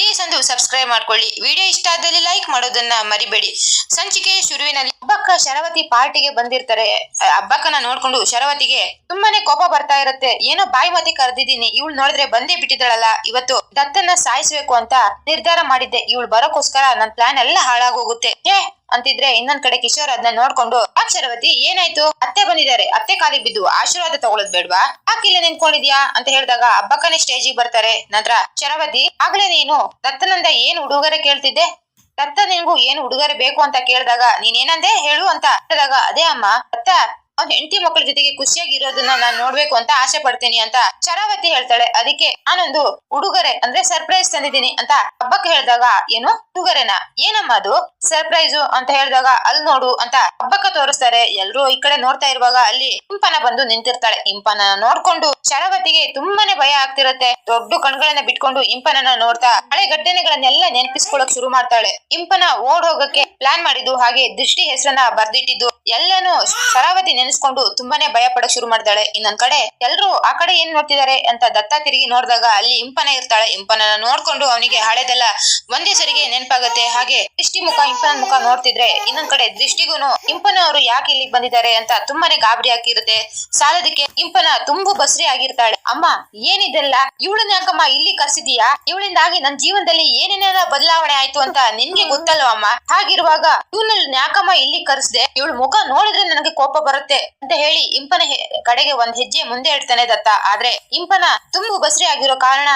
Please ಒಂದು subscribe ಮಾಡ್ಕೊಳ್ಳಿ. Video ಇಷ್ಟ ಆದಲ್ಲಿ ಲೈಕ್ ಮಾಡೋದನ್ನ ಮರಿಬೇಡಿ. ಸಂಚಿಕೆ ಶುರುವಿನಲ್ಲಿ ಹಬ್ಬಕ್ಕ ಶರವತಿ ಪಾರ್ಟಿಗೆ ಬಂದಿರ್ತಾರೆ. ಹಬ್ಬಕ್ಕನ ನೋಡ್ಕೊಂಡು ಶರವತಿಗೆ ತುಂಬಾನೇ ಕೋಪ ಬರ್ತಾ ಇರುತ್ತೆ. ಏನೋ ಬಾಯಿ ಮತಿ ಕರೆದಿದ್ದೀನಿ. ಇವಳು ನೋಡಿದ್ರೆ ಬಂದೇ ಬಿಟ್ಟಿದ್ದಾಳಲ್ಲ. ಇವತ್ತು ದತ್ತನ್ನ ಸಾಯಿಸ್ಬೇಕು ಅಂತ ನಿರ್ಧಾರ ಮಾಡಿದ್ದೆ. ಇವಳು ಬರೋಕೋಸ್ಕರ ನನ್ ಪ್ಲಾನ್ ಎಲ್ಲ ಹಾಳಾಗೋಗುತ್ತೆ. ಏ ಅಂತಿದ್ರೆ ಇನ್ನೊಂದ್ ಕಡೆ ಕಿಶೋರ್ ಅದನ್ನ ನೋಡ್ಕೊಂಡು, ಆ, ಶರವತಿ, ಏನಾಯ್ತು? ಅತ್ತೆ ಬಂದಿದ್ದಾರೆ. ಅತ್ತೆ ಕಾಲಿಗೆ ಬಿದ್ದು ಆಶೀರ್ವಾದ ತಗೊಳದ್ ಬೇಡ್ವಾ? ಇಲ್ಲಿ ನಿಂತ್ಕೊಂಡಿದ್ಯಾ? ಅಂತ ಹೇಳಿದಾಗ ಹಬ್ಬಕ್ಕನೇ ಸ್ಟೇಜಿಗೆ ಬರ್ತಾರೆ. ನಂತರ, ಶರವತಿ, ಆಗ್ಲೇ ನೀನು ದತ್ತನಂದ ಏನ್ ಉಡುಗೊರೆ ಕೇಳ್ತಿದ್ದೆ? ದತ್ತ ನಿನ್ಗೂ ಏನ್ ಉಡುಗೊರೆ ಬೇಕು ಅಂತ ಕೇಳಿದಾಗ ನೀನೇನಂದೆ ಹೇಳು ಅಂತ ಹೇಳಿದಾಗ ಅದೇ ಅಮ್ಮ ದತ್ತ ಅವ್ನ ಹೆಂಡತಿ ಮಕ್ಕಳ ಜೊತೆಗೆ ಖುಷಿಯಾಗಿ ಇರೋದನ್ನ ನಾನ್ ನೋಡ್ಬೇಕು ಅಂತ ಆಸೆ ಪಡ್ತೀನಿ ಅಂತ ಶರಾವತಿ ಹೇಳ್ತಾಳೆ. ಅದಕ್ಕೆ ನಾನೊಂದು ಉಡುಗೊರೆ ಅಂದ್ರೆ ಸರ್ಪ್ರೈಸ್ ತಂದಿದ್ದೀನಿ ಅಂತ ಹಬ್ಬಕ್ಕೆ ಹೇಳಿದಾಗ ಏನು? ಉಡುಗೊರೆನ? ಏನಮ್ಮ ಅದು? ಸರ್ಪ್ರೈಸು ಅಂತ ಹೇಳಿದಾಗ ಅಲ್ಲಿ ನೋಡು ಅಂತ ಹಬ್ಬಕ್ಕೆ ತೋರಿಸ್ತಾರೆ. ಎಲ್ರು ಈ ಕಡೆ ನೋಡ್ತಾ ಇರುವಾಗ ಅಲ್ಲಿ ಇಂಪನ ಬಂದು ನಿಂತಿರ್ತಾಳೆ. ಇಂಪನ ನೋಡ್ಕೊಂಡು ಶರಾವತಿಗೆ ತುಂಬಾನೇ ಭಯ ಆಗ್ತಿರತ್ತೆ. ದೊಡ್ಡ ಕಣ್ಗಳನ್ನ ಬಿಟ್ಕೊಂಡು ಇಂಪನನ್ನ ನೋಡ್ತಾ ಹಳೆ ಘಟನೆಗಳನ್ನೆಲ್ಲ ನೆನಪಿಸ್ಕೊಳಕ್ ಶುರು ಮಾಡ್ತಾಳೆ. ಇಂಪನ ಓಡ್ ಹೋಗಕ್ಕೆ ಪ್ಲಾನ್ ಮಾಡಿದ್ದು ಹಾಗೆ ದೃಷ್ಟಿ ಹೆಸರನ್ನ ಬರ್ದಿಟ್ಟಿದ್ದು. ಎಲ್ಲಾನು ಶರಾವತಿ ನೆನೆಸ್ಕೊಂಡು ತುಂಬಾನೇ ಭಯ ಪಡಕ್ ಶುರು ಮಾಡ್ತಾಳೆ. ಇನ್ನೊಂದ್ ಕಡೆ ಎಲ್ರು ಆ ಕಡೆ ಏನ್ ನೋಡ್ತಿದ್ದಾರೆ ಅಂತ ದತ್ತ ತಿರುಗಿ ನೋಡಿದಾಗ ಅಲ್ಲಿ ಇಂಪನ ಇರ್ತಾಳೆ. ಇಂಪನ ನೋಡ್ಕೊಂಡು ಅವನಿಗೆ ಹಳೆದೆಲ್ಲ ಒಂದೇ ಸರಿಗೆ ನೆನಪಾಗತ್ತೆ. ಹಾಗೆ ದೃಷ್ಟಿ ಮುಖ ಇಂಪನ ಮುಖ ನೋಡ್ತಿದ್ರೆ ಇನ್ನೊಂದ್ ಕಡೆ ದೃಷ್ಟಿಗೂನು ಇಂಪನ ಅವರು ಯಾಕೆ ಇಲ್ಲಿಗೆ ಬಂದಿದ್ದಾರೆ ಅಂತ ತುಂಬಾನೇ ಗಾಬರಿ ಆಗಿರುತ್ತೆ ಸಾಲದಕ್ಕೆ ಇಂಪನ ತುಂಬು ಬಸ್ರಿ ಆಗಿರ್ತಾಳೆ. ಅಮ್ಮ, ಏನಿದೆಲ್ಲ? ಇವಳನ್ನ ಯಾಕಮ್ಮ ಇಲ್ಲಿ ಕರ್ಸಿದೀಯಾ? ಇವಳಿಂದಾಗಿ ನನ್ ಜೀವನದಲ್ಲಿ ಏನೇನೆಲ್ಲ ಬದಲಾವಣೆ ಆಯ್ತು ಅಂತ ನಿನ್ಗೆ ಗೊತ್ತಲ್ವಾ ಅಮ್ಮ? ಹಾಗಿರುವಾಗ ಇವ್ನಲ್ಲಿ ಯಾಕಮ್ಮ ಇಲ್ಲಿ ಕರ್ಸ್ದೆ? ಇವಳ ಮುಖ ನೋಡಿದ್ರೆ ನನಗೆ ಕೋಪ ಬರುತ್ತೆ. ಅಂತ ಹೇಳಿ ಇಂಪನ ಕಡೆಗೆ ಒಂದ್ ಹೆಜ್ಜೆ ಮುಂದೆ ಇಡ್ತಾನೆ ದತ್ತ. ಆದ್ರೆ ಇಂಪನ ತುಂಬು ಬಸ್ರಿ ಆಗಿರೋ ಕಾರಣ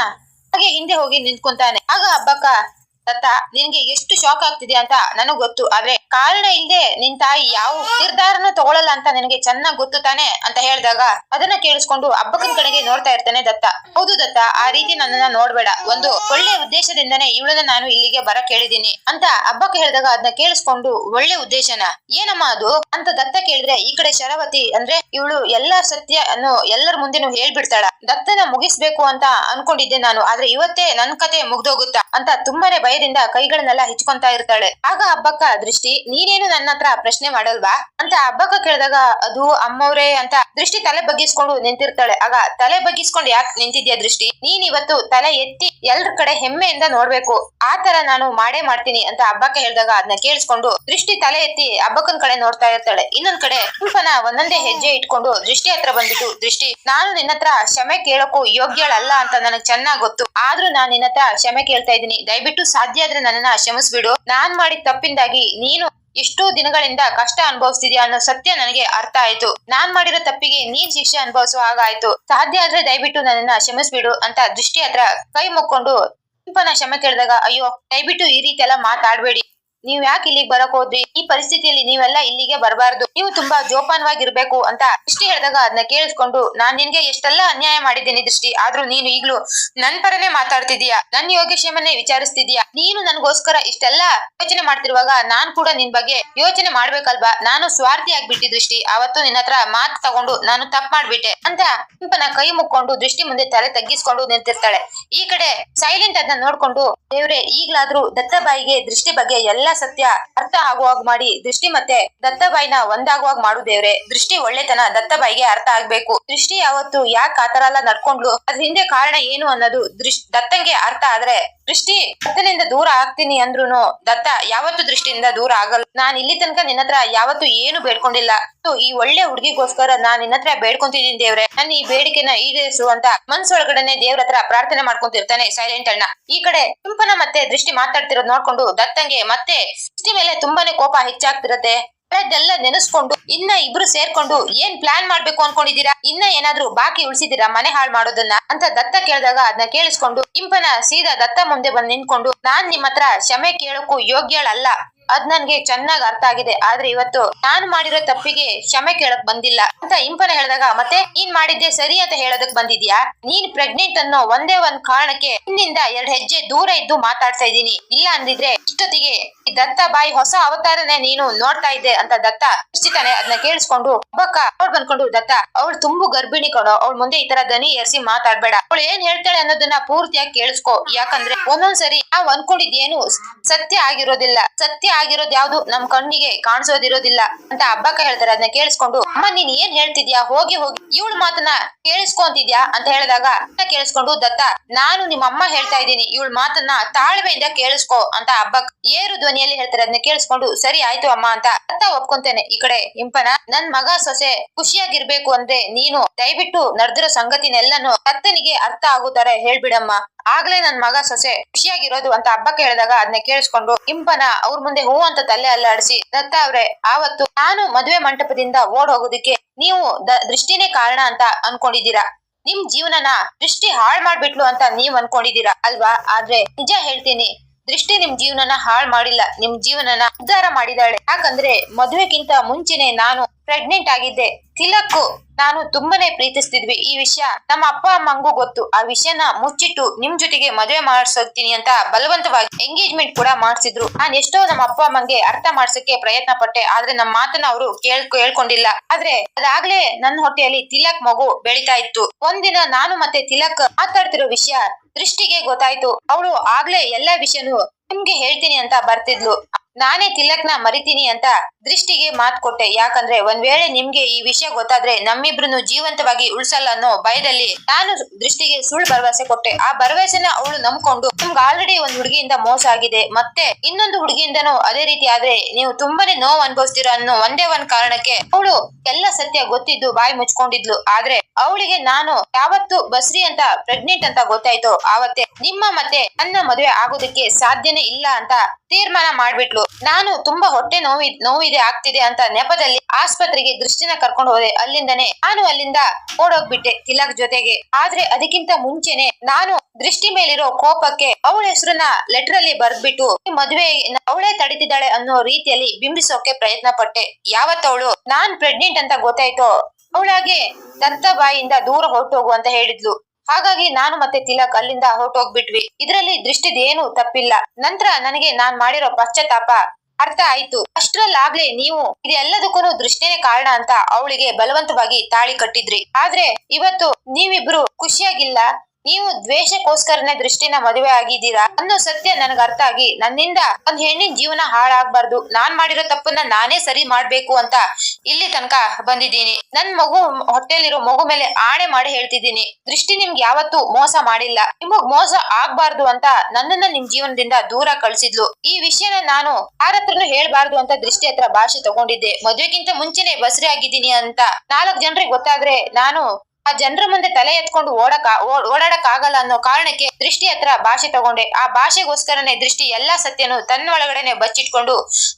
ಹಾಗೆ ಹಿಂದೆ ಹೋಗಿ ನಿಂತ್ಕೊಂತಾನೆ. ಆಗ ಹಬ್ಬಕ್ಕ ದತ್ತ ನಿನ್ಗೆ ಎಷ್ಟು ಶಾಕ್ ಆಗ್ತಿದೆ ಅಂತ ನನಗ್ ಗೊತ್ತು. ಆದ್ರೆ ಕಾರಣ ಇಲ್ಲದೆ ನಿನ್ ತಾಯಿ ಯಾವ ನಿರ್ಧಾರನ ತಗೊಳಲ್ಲ ಅಂತ ನಿನಗೆ ಚೆನ್ನಾಗ್ ಗೊತ್ತು ತಾನೆ ಅಂತ ಹೇಳಿದಾಗ ಅದನ್ನ ಕೇಳಿಸ್ಕೊಂಡು ಅಬ್ಬಕ್ಕನ ಕಡೆಗೆ ನೋಡ್ತಾ ಇರ್ತಾನೆ ದತ್ತ. ಹೌದು ದತ್ತ, ಆ ರೀತಿ ನನ್ನನ್ನ ನೋಡ್ಬೇಡ. ಒಂದು ಒಳ್ಳೆ ಉದ್ದೇಶದಿಂದನೇ ಇವಳನ್ನ ನಾನು ಇಲ್ಲಿಗೆ ಬರ ಕೇಳಿದೀನಿ ಅಂತ ಹಬ್ಬಕ್ಕೆ ಹೇಳಿದಾಗ ಅದನ್ನ ಕೇಳಿಸ್ಕೊಂಡು ಒಳ್ಳೆ ಉದ್ದೇಶನ. ಏನಮ್ಮ ಅದು ಅಂತ ದತ್ತ ಕೇಳಿದ್ರೆ ಈ ಕಡೆ ಶರಾವತಿ ಅಂದ್ರೆ ಇವಳು ಎಲ್ಲಾ ಸತ್ಯ ಅನ್ನು ಎಲ್ಲರ ಮುಂದೆನೂ ಹೇಳ್ಬಿಡ್ತಾಳ. ದತ್ತನ ಮುಗಿಸ್ಬೇಕು ಅಂತ ಅನ್ಕೊಂಡಿದ್ದೆ ನಾನು, ಆದ್ರೆ ಇವತ್ತೇ ನನ್ ಕತೆ ಮುಗ್ದೋಗುತ್ತಾ ಅಂತ ತುಂಬಾನೇ ಭಯದಿಂದ ಕೈಗಳನ್ನೆಲ್ಲ ಹಿಚ್ಕೊಂತ ಇರ್ತಾಳೆ. ಆಗ ಹಬ್ಬಕ್ಕ ದೃಷ್ಟಿ, ನೀನೇನು ನನ್ನ ಹತ್ರ ಪ್ರಶ್ನೆ ಮಾಡಲ್ವಾ? ಅಂತ ಹಬ್ಬಕ್ಕ ಕೇಳಿದಾಗ, ಅದು ಅಮ್ಮವ್ರೆ ಅಂತ ದೃಷ್ಟಿ ತಲೆ ಬಗ್ಗಿಸ್ಕೊಂಡು ನಿಂತಿರ್ತಾಳೆ. ಆಗ ತಲೆ ಬಗ್ಗಿಸ್ಕೊಂಡು ಯಾಕೆ ನಿಂತಿದ್ಯಾ ದೃಷ್ಟಿ? ನೀನ್ ಇವತ್ತು ತಲೆ ಎತ್ತಿ ಎಲ್ರ ಕಡೆ ಹೆಮ್ಮೆಯಿಂದ ನೋಡ್ಬೇಕು. ಆ ತರ ನಾನು ಮಾಡೇ ಮಾಡ್ತೀನಿ ಅಂತ ಹಬ್ಬಕ್ಕೆ ಹೇಳಿದಾಗ ಅದನ್ನ ಕೇಳಿಸ್ಕೊಂಡು ದೃಷ್ಟಿ ತಲೆ ಎತ್ತಿ ಹಬ್ಬಕ್ಕನ್ ಕಡೆ ನೋಡ್ತಾ ಇರ್ತಾಳೆ. ಇನ್ನೊಂದ್ ಕಡೆ ಕುಂಪನ ಒಂದೊಂದೇ ಹೆಜ್ಜೆ ಇಟ್ಕೊಂಡು ದೃಷ್ಟಿ ಹತ್ರ ಬಂದಿತ್ತು ದೃಷ್ಟಿ, ನಾನು ನಿನ್ನ ಹತ್ರ ಕ್ಷಮೆ ಕೇಳಕ್ಕೂ ಯೋಗ್ಯಳಲ್ಲ ಅಂತ ನನಗ್ ಚೆನ್ನಾಗ್ ಗೊತ್ತು. ಆದ್ರೂ ನಾನ್ ನಿನ್ನ ಹತ್ರ ಕ್ಷಮೆ ಕೇಳ್ತಾ ಇದ್ದೀನಿ. ದಯವಿಟ್ಟು ಸಾಧ್ಯ ಆದ್ರೆ ನನ್ನನ್ನ ಕ್ಷಮಿಸ್ಬಿಡು. ನಾನ್ ಮಾಡಿದ ತಪ್ಪಿಂದಾಗಿ ನೀನು ಎಷ್ಟೋ ದಿನಗಳಿಂದ ಕಷ್ಟ ಅನುಭವಿಸ್ತಿದ್ಯಾ ಅನ್ನೋ ಸತ್ಯ ನನಗೆ ಅರ್ಥ ಆಯ್ತು. ನಾನ್ ಮಾಡಿರೋ ತಪ್ಪಿಗೆ ನೀನ್ ಶಿಕ್ಷೆ ಅನುಭವಿಸುವ ಹಾಗಾಯ್ತು. ಸಾಧ್ಯ ಆದ್ರೆ ದಯವಿಟ್ಟು ನನ್ನನ್ನ ಕ್ಷಮಿಸ್ಬಿಡು ಅಂತ ದೃಷ್ಟಿ ಹತ್ರ ಕೈ ಮುಕ್ಕೊಂಡು ಕ್ಷಮೆ ಕೇಳಿದಾಗ, ಅಯ್ಯೋ, ದಯವಿಟ್ಟು ಈ ರೀತಿ ಎಲ್ಲ ಮಾತಾಡ್ಬೇಡಿ. ನೀವ್ ಯಾಕೆ ಇಲ್ಲಿಗೆ ಬರಕ್ ಹೋದ್ರಿ? ಈ ಪರಿಸ್ಥಿತಿಯಲ್ಲಿ ನೀವೆಲ್ಲ ಇಲ್ಲಿಗೆ ಬರಬಾರ್ದು. ನೀವು ತುಂಬಾ ಜೋಪಾನವಾಗಿರ್ಬೇಕು ಅಂತ ದೃಷ್ಟಿ ಹೇಳಿದಾಗ ಅದನ್ನ ಕೇಳಿಸ್ಕೊಂಡು, ನಾನ್ ನಿನ್ಗೆ ಎಷ್ಟೆಲ್ಲ ಅನ್ಯಾಯ ಮಾಡಿದ್ದೀನಿ ದೃಷ್ಟಿ, ಆದ್ರೂ ನೀನು ಈಗ್ಲೂ ನನ್ ಪರನೇ ಮಾತಾಡ್ತಿದೀಯಾ? ನನ್ ಯೋಗಕ್ಷೇಮನೇ ವಿಚಾರಿಸ್ತಿದ್ಯಾ? ನೀನು ನನ್ಗೋಸ್ಕರ ಇಷ್ಟೆಲ್ಲ ಯೋಚನೆ ಮಾಡ್ತಿರುವಾಗ ನಾನ್ ಕೂಡ ನಿನ್ ಬಗ್ಗೆ ಯೋಚನೆ ಮಾಡ್ಬೇಕಲ್ವಾ? ನಾನು ಸ್ವಾರ್ಥಿ ಆಗ್ಬಿಟ್ಟಿ ದೃಷ್ಟಿ ಅವತ್ತು ನಿನ್ನ ಹತ್ರ ಮಾತು ತಗೊಂಡು ನಾನು ತಪ್ಪು ಮಾಡ್ಬಿಟ್ಟೆ ಅಂತ ಕೆಂಪನ ಕೈ ಮುಕ್ಕೊಂಡು ದೃಷ್ಟಿ ಮುಂದೆ ತಲೆ ತಗ್ಗಿಸ್ಕೊಂಡು ನಿಂತಿರ್ತಾಳೆ. ಈ ಕಡೆ ಸೈಲೆಂಟ್ ಅದನ್ನ ನೋಡ್ಕೊಂಡು, ದೇವ್ರೆ, ಈಗ್ಲಾದ್ರೂ ದತ್ತಬಾಯಿಗೆ ದೃಷ್ಟಿ ಬಗ್ಗೆ ಎಲ್ಲಾ ಸತ್ಯ ಅರ್ಥ ಆಗುವಾಗ ಮಾಡಿ ದೃಷ್ಟಿ ಮತ್ತೆ ದತ್ತಬಾಯಿನ ಒಂದಾಗುವಾಗ ಮಾಡು ದೇವ್ರೆ. ದೃಷ್ಟಿ ಒಳ್ಳೆತನ ದತ್ತಬಾಯಿಗೆ ಅರ್ಥ ಆಗ್ಬೇಕು. ದೃಷ್ಟಿ ಯಾವತ್ತು ಯಾಕೆ ಆತರ ಎಲ್ಲ ನಡ್ಕೊಂಡ್ಲು? ಅದ್ರ ಹಿಂದೆ ಕಾರಣ ಏನು ಅನ್ನೋದು ದೃಷ್ಟಿ ದತ್ತಂಗೆ ಅರ್ಥ ಆದ್ರೆ ದೃಷ್ಟಿ ದತ್ತನಿಂದ ದೂರ ಆಗ್ತೀನಿ ಅಂದ್ರುನು ದತ್ತ ಯಾವತ್ತು ದೃಷ್ಟಿಯಿಂದ ದೂರ ಆಗಲ್ಲ. ನಾನ್ ಇಲ್ಲಿ ತನಕ ನಿನ್ನ ಹತ್ರ ಯಾವತ್ತು ಏನು ಬೇಡ್ಕೊಂಡಿಲ್ಲ. ಈ ಒಳ್ಳೆ ಹುಡುಗಿಗೋಸ್ಕರ ನಾನ್ ನಿನ್ನ ಹತ್ರ ಬೇಡ್ಕೊಂತಿದ್ದೀನಿ ದೇವ್ರೆ. ನನ್ನ ಈ ಬೇಡಿಕೆನ ಈಡೇರಿಸು ಅಂತ ಮನ್ಸೊಳಗಡೆನೆ ದೇವ್ರ ಹತ್ರ ಪ್ರಾರ್ಥನೆ ಮಾಡ್ಕೊಂತಿರ್ತಾನೆ ಸೈಲೆಂಟ್ ಅಣ್ಣ. ಈ ಕಡೆ ತುಂಬನ ಮತ್ತೆ ದೃಷ್ಟಿ ಮಾತಾಡ್ತಿರೋದ್ ನೋಡ್ಕೊಂಡು ದತ್ತಂಗೆ ಮತ್ತೆ ದೃಷ್ಟಿ ಮೇಲೆ ತುಂಬಾನೇ ಕೋಪ ಹೆಚ್ಚಾಗ್ತಿರತ್ತೆ. ಅದೆಲ್ಲ ನೆನೆಸ್ಕೊಂಡು, ಇನ್ನ ಇಬ್ರು ಸೇರ್ಕೊಂಡು ಏನ್ ಪ್ಲಾನ್ ಮಾಡ್ಬೇಕು ಅನ್ಕೊಂಡಿದ್ದೀರಾ? ಇನ್ನ ಏನಾದ್ರೂ ಬಾಕಿ ಉಳಿಸಿದೀರಾ ಮನೆ ಹಾಳು ಮಾಡೋದನ್ನ? ಅಂತ ದತ್ತ ಕೇಳಿದಾಗ ಅದನ್ನ ಕೇಳಿಸ್ಕೊಂಡು, ಇಂಪನ ಸೀದಾ ದತ್ತ ಮುಂದೆ ಬಂದ್ ನಿಂತ್ಕೊಂಡು, ನಾನ್ ನಿಮ್ ಹತ್ರ ಕ್ಷಮೆ ಕೇಳಕ್ಕೂ ಯೋಗ್ಯಳಲ್ಲ. ಅದ್ ನನ್ಗೆ ಚೆನ್ನಾಗ್ ಅರ್ಥ ಆಗಿದೆ. ಆದ್ರೆ ಇವತ್ತು ನಾನು ಮಾಡಿರೋ ತಪ್ಪಿಗೆ ಕ್ಷಮೆ ಕೇಳಕ್ ಬಂದಿಲ್ಲ. ಅಂತ ಇಂಪನ ಹೇಳಿದಾಗ, ಮತ್ತೆ ನೀನ್ ಮಾಡಿದ್ದೆ ಸರಿ ಅಂತ ಹೇಳೋದಕ್ ಬಂದಿದ್ಯಾ? ನೀನ್ ಪ್ರೆಗ್ನೆಂಟ್ ಅನ್ನೋ ಒಂದೇ ಒಂದ್ ಕಾರಣಕ್ಕೆ ನಿನ್ನಿಂದ ಎರಡ್ ಹೆಜ್ಜೆ ದೂರ ಇದ್ದು ಮಾತಾಡ್ತಾ ಇದ್ದೀನಿ. ಇಲ್ಲ ಅಂದಿದ್ರೆ ಇಷ್ಟೊತ್ತಿಗೆ ದತ್ತ ಬಾಯಿ ಹೊಸ ಅವತಾರನೇ ನೀನು ನೋಡ್ತಾ ಇದ್ದೆ ಅಂತ ದತ್ತ ಇಷ್ಟಿತಾನೆ ಅದನ್ನ ಕೇಳಿಸ್ಕೊಂಡು ಹಬ್ಬಕ್ಕ ಅವ್ಳು ಬಂದ್ಕೊಂಡು ದತ್ತ, ಅವಳು ತುಂಬು ಗರ್ಭಿಣಿ ಕೊಡು ಅವ್ಳ ಮುಂದೆ ಈ ತರ ದನಿ ಏರ್ಸಿ ಮಾತಾಡ್ಬೇಡ. ಅವಳು ಏನ್ ಹೇಳ್ತಾಳೆ ಅನ್ನೋದನ್ನ ಪೂರ್ತಿಯಾಗಿ ಕೇಳಿಸ್ಕೊ. ಯಾಕಂದ್ರೆ ಒಂದೊಂದ್ಸರಿ ನಾವ್ ಅನ್ಕೊಂಡಿದ್ದೇನು ಸತ್ಯ ಆಗಿರೋದಿಲ್ಲ. ಸತ್ಯ ಆಗಿರೋದ್ ಯಾವ್ದು? ನಮ್ ಕಣ್ಣಿಗೆ ಕಾಣಿಸೋದಿರೋದಿಲ್ಲ ಅಂತ ಹಬ್ಬಕ್ಕ ಹೇಳ್ತಾರೆ. ಅದನ್ನ ಕೇಳಿಸ್ಕೊಂಡು, ಅಮ್ಮ, ನೀನ್ ಏನ್ ಹೇಳ್ತಿದ್ಯಾ? ಹೋಗಿ ಹೋಗಿ. ಇವಳ ಮಾತನ್ನ ಕೇಳಿಸ್ಕೊಂತಿದ್ಯಾ ಅಂತ ಹೇಳಿದಾಗ ಕೇಳಿಸ್ಕೊಂಡು, ದತ್ತ, ನಾನು ನಿಮ್ಮ ಅಮ್ಮ ಹೇಳ್ತಾ ಇದ್ದೀನಿ. ಇವಳ ಮಾತನ್ನ ತಾಳ್ಮೆಯಿಂದ ಕೇಳಿಸ್ಕೊ ಅಂತ ಹಬ್ಬಕ್ ಏರು ಧ್ವನಿಯಲ್ಲಿ ಹೇಳ್ತಾರೆ. ಅದನ್ನ ಕೇಳಿಸ್ಕೊಂಡು, ಸರಿ ಆಯ್ತು ಅಮ್ಮ ಅಂತ ದತ್ತ ಒಪ್ಕೊಂತೇನೆ. ಈ ಕಡೆ ಇಂಪನ, ನನ್ ಮಗ ಸೊಸೆ ಖುಷಿಯಾಗಿರ್ಬೇಕು ಅಂದ್ರೆ ನೀನು ದಯವಿಟ್ಟು ನಡೆದಿರೋ ಸಂಗತಿನೆಲ್ಲನು ದತ್ತನಿಗೆ ಅರ್ಥ ಆಗುತ್ತಾರೆ. ತರ ಹೇಳ್ಬಿಡಮ್ಮ. ಆಗ್ಲೇ ನನ್ ಮಗ ಸೊಸೆ ಖುಷಿಯಾಗಿರೋದು ಅಂತ ಹಬ್ಬಕ್ಕೆ ಹೇಳಿದಾಗ ಅದನ್ನ ಕೇಳಿಸ್ಕೊಂಡು, ಇಂಪನ, ಅವ್ರ ಮುಂದೆ ಹೂ ಅಂತ ತಲೆ ಅಲ್ಲಾಡಿಸಿ, ದತ್ತ ಅವ್ರೆ, ಆವತ್ತು ನಾನು ಮದುವೆ ಮಂಟಪದಿಂದ ಓಡ್ ಹೋಗೋದಕ್ಕೆ ನೀವು ದೃಷ್ಟಿನೇ ಕಾರಣ ಅಂತ ಅನ್ಕೊಂಡಿದ್ದೀರಾ? ನಿಮ್ ಜೀವನನ ದೃಷ್ಟಿ ಹಾಳ್ ಮಾಡ್ಬಿಟ್ಲು ಅಂತ ನೀವ್ ಅನ್ಕೊಂಡಿದ್ದೀರಾ, ಅಲ್ವಾ? ಆದ್ರೆ ನಿಜ ಹೇಳ್ತೀನಿ ದೃಷ್ಟಿ ನಿಮ್ ಜೀವನನ ಹಾಳ್ ಮಾಡಿಲ್ಲ, ನಿಮ್ ಜೀವನನ ಉದ್ಧಾರ ಮಾಡಿದಾಳೆ. ಯಾಕಂದ್ರೆ ಮದುವೆಗಿಂತ ಮುಂಚೆನೆ ನಾನು ಪ್ರೆಗ್ನೆಂಟ್ ಆಗಿದ್ದೆ. ತಿಲಕ್ಕು, ನಾನು ತುಂಬಾನೇ ಪ್ರೀತಿಸ್ತಿದ್ವಿ. ಈ ವಿಷಯ ನಮ್ಮ ಅಪ್ಪ, ಅಮ್ಮಂಗೂ ಗೊತ್ತು. ಆ ವಿಷಯನ ಮುಚ್ಚಿಟ್ಟು ನಿಮ್ ಜೊತೆಗೆ ಮದುವೆ ಮಾಡಿಸೋಗ್ತೀನಿ ಅಂತ ಬಲವಂತವಾಗಿ ಎಂಗೇಜ್ಮೆಂಟ್ ಕೂಡ ಮಾಡ್ಸಿದ್ರು. ನಾನ್ ಎಷ್ಟೋ ನಮ್ಮ ಅಪ್ಪ, ಅಮ್ಮಂಗೆ ಅರ್ಥ ಮಾಡ್ಸಕ್ಕೆ ಪ್ರಯತ್ನ ಪಟ್ಟೆ ಆದ್ರೆ ನಮ್ಮ ಮಾತನ್ನ ಅವರು ಕೇಳ್, ಕೇಳ್ಕೊಂಡಿಲ್ಲ. ಆದ್ರೆ ಅದಾಗ್ಲೇ ನನ್ನ ಹೊಟ್ಟೆಯಲ್ಲಿ ತಿಲಕ್ ಮಗು ಬೆಳಿತಾ ಇತ್ತು. ಒಂದಿನ ನಾನು ಮತ್ತೆ ತಿಲಕ್ ಮಾತಾಡ್ತಿರೋ ವಿಷಯ ದೃಷ್ಟಿಗೆ ಗೊತ್ತಾಯ್ತು. ಅವಳು ಆಗ್ಲೇ ಎಲ್ಲಾ ವಿಷಯನು ನಿಮ್ಗೆ ಹೇಳ್ತೀನಿ ಅಂತ ಬರ್ತಿದ್ಲು. ನಾನೇ ತಿಲಕ್ನ ಮರಿತೀನಿ ಅಂತ ದೃಷ್ಟಿಗೆ ಮಾತ್ ಕೊಟ್ಟೆ. ಯಾಕಂದ್ರೆ ಒಂದ್ ವೇಳೆ ನಿಮ್ಗೆ ಈ ವಿಷಯ ಗೊತ್ತಾದ್ರೆ ನಮ್ಮಿಬ್ರನ್ನು ಜೀವಂತವಾಗಿ ಉಳಿಸಲ್ಲ ಅನ್ನೋ ಭಯದಲ್ಲಿ ನಾನು ದೃಷ್ಟಿಗೆ ಸುಳ್ಳು ಭರವಸೆ ಕೊಟ್ಟೆ. ಆ ಭರವಸೆನ ಅವಳು ನಂಬ್ಕೊಂಡು, ನಿಮ್ಗೆ ಆಲ್ರೆಡಿ ಒಂದ್ ಹುಡುಗಿಯಿಂದ ಮೋಸ ಆಗಿದೆ. ಮತ್ತೆ ಇನ್ನೊಂದು ಹುಡುಗಿಯಿಂದನೂ ಅದೇ ರೀತಿ ಆದ್ರೆ ನೀವು ತುಂಬಾನೇ ನೋವು ಅನ್ಭವಿಸ್ತೀರ ಅನ್ನೋ ಒಂದೇ ಒಂದ್ ಕಾರಣಕ್ಕೆ ಅವಳು ಎಲ್ಲ ಸತ್ಯ ಗೊತ್ತಿದ್ದು ಬಾಯಿ ಮುಚ್ಕೊಂಡಿದ್ಲು. ಆದ್ರೆ ಅವಳಿಗೆ ನಾನು ಯಾವತ್ತು ಬಸ್ರಿ ಅಂತ, ಪ್ರೆಗ್ನೆಂಟ್ ಅಂತ ಗೊತ್ತಾಯ್ತು, ಆವತ್ತೆ ನಿಮ್ಮ ಮತ್ತೆ ನನ್ನ ಮದುವೆ ಆಗೋದಕ್ಕೆ ಸಾಧ್ಯನೇ ಇಲ್ಲ ಅಂತ ತೀರ್ಮಾನ ಮಾಡ್ಬಿಟ್ಲು. ನಾನು ತುಂಬಾ ಹೊಟ್ಟೆ ನೋವಿ ನೋವಿದೆ ಆಗ್ತಿದೆ ಅಂತ ನೆಪದಲ್ಲಿ ಆಸ್ಪತ್ರೆಗೆ ದೃಷ್ಟಿನ ಕರ್ಕೊಂಡು ಹೋದೆ. ಅಲ್ಲಿಂದನೇ ನಾನು ಅಲ್ಲಿಂದ ಓಡೋಗ್ಬಿಟ್ಟೆ ತಿಲಕ್ ಜೊತೆಗೆ. ಆದ್ರೆ ಅದಕ್ಕಿಂತ ಮುಂಚೆನೆ ನಾನು ದೃಷ್ಟಿ ಮೇಲಿರೋ ಕೋಪಕ್ಕೆ ಅವಳ ಹೆಸರನ್ನ ಲೆಟರ್ ಅಲ್ಲಿ ಬರ್ದ್ಬಿಟ್ಟು ಮದುವೆ ಅವಳೇ ತಡಿತಿದ್ದಾಳೆ ಅನ್ನೋ ರೀತಿಯಲ್ಲಿ ಬಿಂಬಿಸೋಕೆ ಪ್ರಯತ್ನ ಪಟ್ಟೆ. ಯಾವತ್ತವಳು ನಾನ್ ಪ್ರೆಗ್ನೆಂಟ್ ಅಂತ ಗೊತ್ತಾಯ್ತೋ? ಅವಳಾಗೆ ದತ್ತ ಬಾಯಿಂದ ದೂರ ಹೊರಟೋಗು ಅಂತ ಹೇಳಿದ್ಲು. ಹಾಗಾಗಿ ನಾನು ಮತ್ತೆ ತಿಲಕ್ ಅಲ್ಲಿಂದ ಹೊರಟೋಗ್ಬಿಟ್ವಿ. ಇದರಲ್ಲಿ ದೃಷ್ಟಿದೇನು ತಪ್ಪಿಲ್ಲ. ನಂತರ ನನಗೆ ನಾನ್ ಮಾಡಿರೋ ಪಶ್ಚಾತ್ತಾಪ ಅರ್ಥ ಆಯ್ತು. ಅಷ್ಟ್ರಲ್ಲಾಗ್ಲೇ ನೀವು ಇದೆಲ್ಲದಕ್ಕೂ ದೃಷ್ಟಿನೇ ಕಾರಣ ಅಂತ ಅವಳಿಗೆ ಬಲವಂತವಾಗಿ ತಾಳಿ ಕಟ್ಟಿದ್ರಿ. ಆದ್ರೆ ಇವತ್ತು ನೀವಿಬ್ರು ಖುಷಿಯಾಗಿಲ್ಲ. ನೀವು ದ್ವೇಷಕ್ಕೋಸ್ಕರನೇ ದೃಷ್ಟಿನ ಮದುವೆ ಆಗಿದ್ದೀರಾ ಅನ್ನೋ ಸತ್ಯ ನನಗೆ ಅರ್ಥ ಆಗಿ ನನ್ನಿಂದ ಒಂದ್ ಹೆಣ್ಣಿನ ಜೀವನ ಹಾಳಾಗ್ಬಾರ್ದು. ನಾನ್ ಮಾಡಿರೋ ತಪ್ಪನ್ನ ನಾನೇ ಸರಿ ಮಾಡ್ಬೇಕು ಅಂತ ಇಲ್ಲಿ ತನಕ ಬಂದಿದ್ದೀನಿ. ನನ್ ಮಗು ಹೊಟ್ಟೆಲಿರೋ ಮಗು ಮೇಲೆ ಆಣೆ ಮಾಡಿ ಹೇಳ್ತಿದ್ದೀನಿ. ದೃಷ್ಟಿ ನಿಮ್ಗೆ ಯಾವತ್ತೂ ಮೋಸ ಮಾಡಿಲ್ಲ. ನಿಮಗ್ ಮೋಸ ಆಗ್ಬಾರ್ದು ಅಂತ ನನ್ನನ್ನ ನಿಮ್ ಜೀವನದಿಂದ ದೂರ ಕಳ್ಸಿದ್ಲು. ಈ ವಿಷಯನ ನಾನು ಯಾರ ಹತ್ರನು ಹೇಳ್ಬಾರ್ದು ಅಂತ ದೃಷ್ಟಿ ಹತ್ರ ಭಾಷೆ ತಗೊಂಡಿದ್ದೆ. ಮದ್ವೆಗಿಂತ ಮುಂಚೆನೆ ಬಸ್ರಿ ಆಗಿದ್ದೀನಿ ಅಂತ ನಾಲ್ಕ್ ಜನರಿಗೆ ಗೊತ್ತಾದ್ರೆ ನಾನು ಆ ಜನರ ಮುಂದೆ ತಲೆ ಎತ್ಕೊಂಡು ಓಡಕ ಓಡಾಡಕ್ ಆಗಲ್ಲ ಅನ್ನೋ ಕಾರಣಕ್ಕೆ ದೃಷ್ಟಿ ಹತ್ರ ಭಾಷೆ ತಗೊಂಡೆ. ಆ ಭಾಷೆಗೋಸ್ಕರನೇ ದೃಷ್ಟಿ ಎಲ್ಲಾ ಸತ್ಯನು ತನ್ನೊಳಗಡೆನೆ ಬಚ್ಚಿಟ್ಕೊಂಡು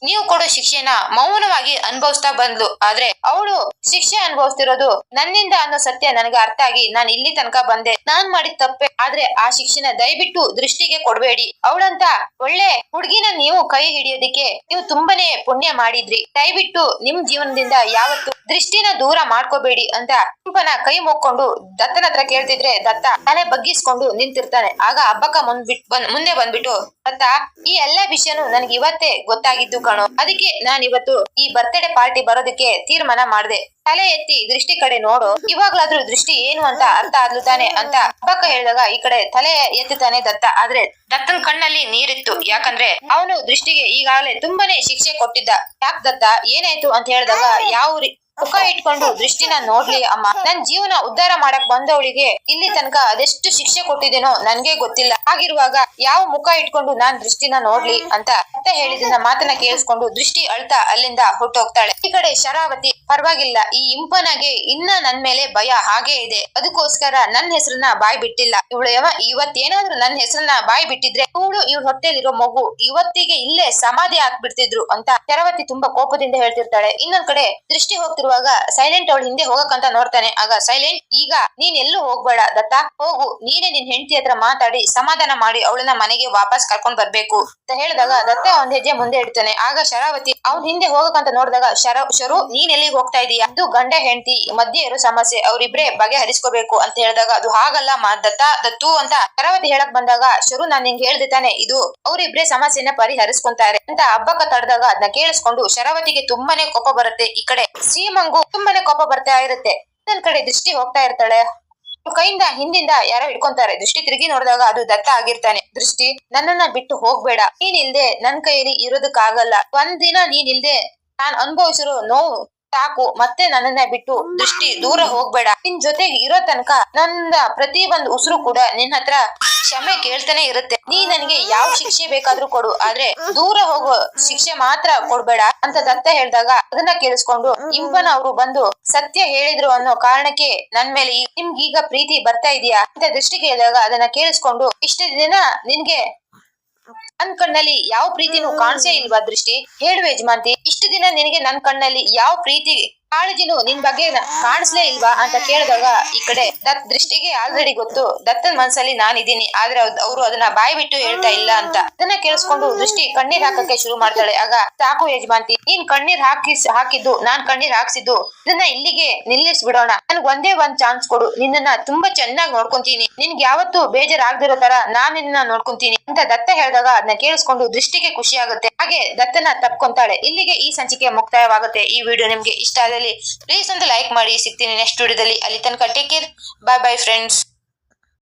ನೀವು ಕೊಡೋ ಶಿಕ್ಷೆನ ಮೌನವಾಗಿ ಅನುಭವಿಸ್ತಾ ಬಂದ್ಲು. ಆದ್ರೆ ಅವಳು ಶಿಕ್ಷೆ ಅನುಭವಿಸ್ತಿರೋದು ನನ್ನಿಂದ ಅನ್ನೋ ಸತ್ಯ ನನಗೆ ಅರ್ಥ ಆಗಿ ನಾನು ಇಲ್ಲಿ ತನಕ ಬಂದೆ. ನಾನ್ ಮಾಡಿದ ತಪ್ಪೆ. ಆದ್ರೆ ಆ ಶಿಕ್ಷೆನ ದಯವಿಟ್ಟು ದೃಷ್ಟಿಗೆ ಕೊಡ್ಬೇಡಿ. ಅವಳಂತ ಒಳ್ಳೆ ಹುಡುಗಿನ ನೀವು ಕೈ ಹಿಡಿಯೋದಿಕ್ಕೆ ನೀವು ತುಂಬಾನೇ ಪುಣ್ಯ ಮಾಡಿದ್ರಿ. ದಯವಿಟ್ಟು ನಿಮ್ ಜೀವನದಿಂದ ಯಾವತ್ತು ದೃಷ್ಟಿನ ದೂರ ಮಾಡ್ಕೋಬೇಡಿ ಅಂತ ತುಂಬನ ಕೈ ಮುಕ್ಕೊಂಡು ದತ್ತನ ಹತ್ರ ಕೇಳ್ತಿದ್ರೆ ದತ್ತ ತಲೆ ಬಗ್ಗಿಸ್ಕೊಂಡು ನಿಂತಿರ್ತಾನೆ. ಆಗ ಹಬ್ಬಕ್ಕ ಮುಂದ್ಬಿಟ್ ಮುಂದೆ ಬಂದ್ಬಿಟ್ಟು, ದತ್ತ, ಈ ಎಲ್ಲಾ ವಿಷಯನು ನನ್ಗೆ ಇವತ್ತೇ ಗೊತ್ತಾಗಿದ್ದು ಕಣೋ. ಅದಕ್ಕೆ ನಾನ್ ಇವತ್ತು ಈ ಬರ್ತ್ಡೇ ಪಾರ್ಟಿ ಬರೋದಕ್ಕೆ ತೀರ್ಮಾನ ಮಾಡಿದೆ. ತಲೆ ಎತ್ತಿ ದೃಷ್ಟಿ ಕಡೆ ನೋಡು. ಇವಾಗ್ಲಾದ್ರೂ ದೃಷ್ಟಿ ಏನು ಅಂತ ಅರ್ಥ ಆದ್ಲು ತಾನೆ ಅಂತ ಹಬ್ಬಕ್ಕ ಹೇಳಿದಾಗ ಈ ಕಡೆ ತಲೆ ಎತ್ತುತ್ತಾನೆ ದತ್ತ. ಆದ್ರೆ ದತ್ತನ್ ಕಣ್ಣಲ್ಲಿ ನೀರಿತ್ತು. ಯಾಕಂದ್ರೆ ಅವನು ದೃಷ್ಟಿಗೆ ಈಗಾಗಲೇ ತುಂಬಾನೇ ಶಿಕ್ಷೆ ಕೊಟ್ಟಿದ್ದ. ಯಾಕ್ ದತ್ತ? ಏನಾಯ್ತು? ಅಂತ ಹೇಳಿದಾಗ ಯಾವ ಮುಖ ಇಟ್ಕೊಂಡು ದೃಷ್ಟಿನ ನೋಡ್ಲಿ ಅಮ್ಮ. ನನ್ ಜೀವನ ಉದ್ಧಾರ ಮಾಡಕ್ ಬಂದವಳಿಗೆ ಇಲ್ಲಿ ತನಕ ಅದೆಷ್ಟು ಶಿಕ್ಷೆ ಕೊಟ್ಟಿದ್ದೇನೋ ನನ್ಗೆ ಗೊತ್ತಿಲ್ಲ. ಹಾಗಿರುವಾಗ ಯಾವ ಮುಖ ಇಟ್ಕೊಂಡು ನಾನ್ ದೃಷ್ಟಿನ ನೋಡ್ಲಿ ಅಂತ ಅತ್ತ ಹೇಳಿದ ಮಾತನ್ನ ಕೇಳಿಸ್ಕೊಂಡು ದೃಷ್ಟಿ ಅಳ್ತಾ ಅಲ್ಲಿಂದ ಹೊಟ್ಟೋಗ್ತಾಳೆ. ಈ ಕಡೆ ಶರಾವತಿ ಪರವಾಗಿಲ್ಲ, ಈ ಇಂಪನಗೆ ಇನ್ನ ನನ್ ಮೇಲೆ ಭಯ ಹಾಗೆ ಇದೆ. ಅದಕ್ಕೋಸ್ಕರ ನನ್ ಹೆಸರನ್ನ ಬಾಯ್ ಬಿಟ್ಟಿಲ್ಲ. ಇವಳು ಯಾವ, ಇವತ್ತೇನಾದ್ರೂ ನನ್ ಹೆಸರನ್ನ ಬಾಯ್ ಬಿಟ್ಟಿದ್ರೆ ಇವಳು ಇವ್ರ ಹೊಟ್ಟೆಲಿರೋ ಮಗು ಇವತ್ತಿಗೆ ಇಲ್ಲೇ ಸಮಾಧಿ ಹಾಕ್ಬಿಡ್ತಿದ್ರು ಅಂತ ಶರಾವತಿ ತುಂಬಾ ಕೋಪದಿಂದ ಹೇಳ್ತಿರ್ತಾಳೆ. ಇನ್ನೊಂದ್ ಕಡೆ ದೃಷ್ಟಿ ಹೋಗ್ತಿರುವಾಗ ಸೈಲೆಂಟ್ ಅವಳು ಹಿಂದೆ ಹೋಗಕ್ಕಂತ ನೋಡ್ತಾನೆ. ಆಗ ಸೈಲೆಂಟ್, ಈಗ ನೀನ್ ಎಲ್ಲೂ ಹೋಗ್ಬೇಡ ದತ್ತ, ಹೋಗು. ನೀನೇ ನಿನ್ ಹೆಂಡತಿ ಹತ್ರ ಮಾತಾಡಿ, ಸಮಾಧಾನ ಮಾಡಿ, ಅವಳನ್ನ ಮನೆಗೆ ವಾಪಸ್ ಕರ್ಕೊಂಡ್ ಬರ್ಬೇಕು ಅಂತ ಹೇಳಿದಾಗ ದತ್ತೆ ಒಂದ್ ಹೆಜ್ಜೆ ಮುಂದೆ ಇಡ್ತಾನೆ. ಆಗ ಶರಾವತಿ, ಅವ್ನ ಹಿಂದೆ ಹೋಗಕಂತ ನೋಡಿದಾಗ ಶರ, ಶರು, ನೀನ್ ಎಲ್ಲಿಗೆ ಹೋಗ್ತಾ ಇದೀಯಾ? ಅದು ಗಂಡ ಹೆಂಡತಿ ಮಧ್ಯೆ ಇರೋ ಸಮಸ್ಯೆ, ಅವ್ರಿಬ್ರೇ ಬಗೆಹರಿಸ್ಕೋಬೇಕು ಅಂತ ಹೇಳಿದಾಗ ಅದು ಹಾಗಲ್ಲ ಮಾ, ದತ್ತ, ದತ್ತು ಅಂತ ಶರಾವತಿ ಹೇಳಕ್ ಬಂದಾಗ ಶರು ನಾನ್ ನಿಂಗೆ ಹೇಳ್ದೆ ತಾನೆ, ಇದು ಅವ್ರಿಬ್ರೆ ಸಮಸ್ಯೆನ ಪರಿಹರಿಸ್ಕೊಂತಾರೆ ಅಂತ ಹಬ್ಬಕ್ಕ ತಡೆದಾಗ ಅದನ್ನ ಕೇಳಿಸ್ಕೊಂಡು ಶರಾವತಿಗೆ ತುಂಬಾನೇ ಕೋಪ ಬರುತ್ತೆ ಈ ಕಡೆ. ಸೀಮಂಗು ತುಂಬಾನೇ ಕೋಪ ಬರ್ತಾ ಇರುತ್ತೆ. ನನ್ ಕಡೆ ದೃಷ್ಟಿ ಹೋಗ್ತಾ ಇರ್ತಾಳೆ. ಕೈಯಿಂದ ಹಿಂದಿಂದ ಯಾರೋ ಹಿಡ್ಕೊಂತಾರೆ. ದೃಷ್ಟಿ ತಿರುಗಿ ನೋಡಿದಾಗ ಅದು ದತ್ತ ಆಗಿರ್ತಾನೆ. ದೃಷ್ಟಿ, ನನ್ನನ್ನ ಬಿಟ್ಟು ಹೋಗ್ಬೇಡ. ನೀನ್ ಇಲ್ದೆ ನನ್ ಕೈಯಲ್ಲಿ ಇರೋದಕ್ಕಾಗಲ್ಲ. ಒಂದ್ ದಿನ ನೀನ್ ಇಲ್ದೆ ನಾನ್ ಅನುಭವಿಸಿರೋ ನೋವು ಸಾಕು. ಮತ್ತೆ ನನ್ನನ್ನ ಬಿಟ್ಟು ದೃಷ್ಟಿ ದೂರ ಹೋಗ್ಬೇಡ. ನಿನ್ ಜೊತೆಗೆ ಇರೋ ತನಕ ನನ್ನ ಪ್ರತಿ ಒಂದು ಉಸಿರು ಕೂಡ ನಿನ್ ಹತ್ರ ಕ್ಷಮೆ ಕೇಳ್ತಾನೆ ಇರುತ್ತೆ. ನೀ ನನಗೆ ಯಾವ ಶಿಕ್ಷೆ ಬೇಕಾದ್ರೂ ಕೊಡು ಆದ್ರೆ ದೂರ ಹೋಗೋ ಶಿಕ್ಷೆ ಮಾತ್ರ ಕೊಡ್ಬೇಡ ಅಂತ ದತ್ತ ಹೇಳಿದಾಗ ಅದನ್ನ ಕೇಳಿಸ್ಕೊಂಡು ಇಂಪನ ಅವರು ಬಂದು ಸತ್ಯ ಹೇಳಿದ್ರು ಅನ್ನೋ ಕಾರಣಕ್ಕೆ ನನ್ ಮೇಲೆ ನಿಮ್ಗೀಗ ಪ್ರೀತಿ ಬರ್ತಾ ಇದೆಯಾ ಅಂತ ದೃಷ್ಟಿ ಕೇಳಿದಾಗ ಅದನ್ನ ಕೇಳಿಸ್ಕೊಂಡು ಇಷ್ಟ ದಿನ ನಿನ್ಗೆ ನನ್ ಕಣ್ಣಲ್ಲಿ ಯಾವ ಪ್ರೀತಿನೂ ಕಾಣಿಸೇ ಇಲ್ವಾ ದೃಷ್ಟಿ? ಹೇಳುವೆ ಯಜಮಾಂತಿ ಇಷ್ಟು ದಿನ ನಿನಗೆ ನನ್ ಕಣ್ಣಲ್ಲಿ ಯಾವ ಪ್ರೀತಿ ಕಾಳಜಿನೂ ನಿನ್ ಬಗ್ಗೆ ಕಾಣಿಸ್ಲೇ ಇಲ್ವಾ ಅಂತ ಕೇಳಿದಾಗ ಈ ಕಡೆ ದತ್ ದೃಷ್ಟಿಗೆ ಆಲ್ರೆಡಿ ಗೊತ್ತು. ದತ್ತನ ಮನ್ಸಲ್ಲಿ ನಾನಿದ್ದೀನಿ. ಆದ್ರೆ ಅವರು ಅದನ್ನ ಬಾಯಿ ಬಿಟ್ಟು ಹೇಳ್ತಾ ಇಲ್ಲ ಅಂತ. ಅದನ್ನ ಕೇಳಿಸ್ಕೊಂಡು ದೃಷ್ಟಿ ಕಣ್ಣೀರ್ ಹಾಕಕ್ಕೆ ಶುರು ಮಾಡ್ತಾಳೆ. ಆಗ, ಸಾಕು ಯಜಮಾಂತಿ ನೀನ್ ಕಣ್ಣೀರ್ ಹಾಕಿ ಹಾಕಿದ್ದು, ನಾನ್ ಕಣ್ಣೀರ್ ಹಾಕ್ಸಿದ್ದು, ಇದನ್ನ ಇಲ್ಲಿಗೆ ನಿಲ್ಲಿಸ್ಬಿಡೋಣ. ನನ್ಗ್ ಒಂದೇ ಒಂದ್ ಚಾನ್ಸ್ ಕೊಡು. ನಿನ್ನನ್ನ ತುಂಬಾ ಚೆನ್ನಾಗಿ ನೋಡ್ಕೊಂತೀನಿ. ನಿನ್ಗೆ ಯಾವತ್ತೂ ಬೇಜಾರಾಗ್ದಿರೋ ತರ ನಾನ್ ನಿನ್ನ ನೋಡ್ಕೊಂತೀನಿ. ಅಂತ ದತ್ತ ಹೇಳಿದಾಗ ಅದನ್ನ ಕೇಳಿಸ್ಕೊಂಡು ದೃಷ್ಟಿಗೆ ಖುಷಿ ಆಗುತ್ತೆ ಹಾಗೆ ದತ್ತನ ತಪ್ಕೊಂತಾಳೆ. ಇಲ್ಲಿಗೆ ಈ ಸಂಚಿಕೆ ಮುಕ್ತಾಯವಾಗುತ್ತೆ. ಈ ವಿಡಿಯೋ ನಿಮ್ಗೆ ಇಷ್ಟ ಆದಲ್ಲಿ ಪ್ಲೀಸ್ ಅಂತ ಲೈಕ್ ಮಾಡಿ. ಸಿಗ್ತೀನಿ ನೆಕ್ಸ್ಟ್ ವಿಡಿಯೋದಲ್ಲಿ. ಅಲ್ಲಿ ತನಕ take care bye bye friends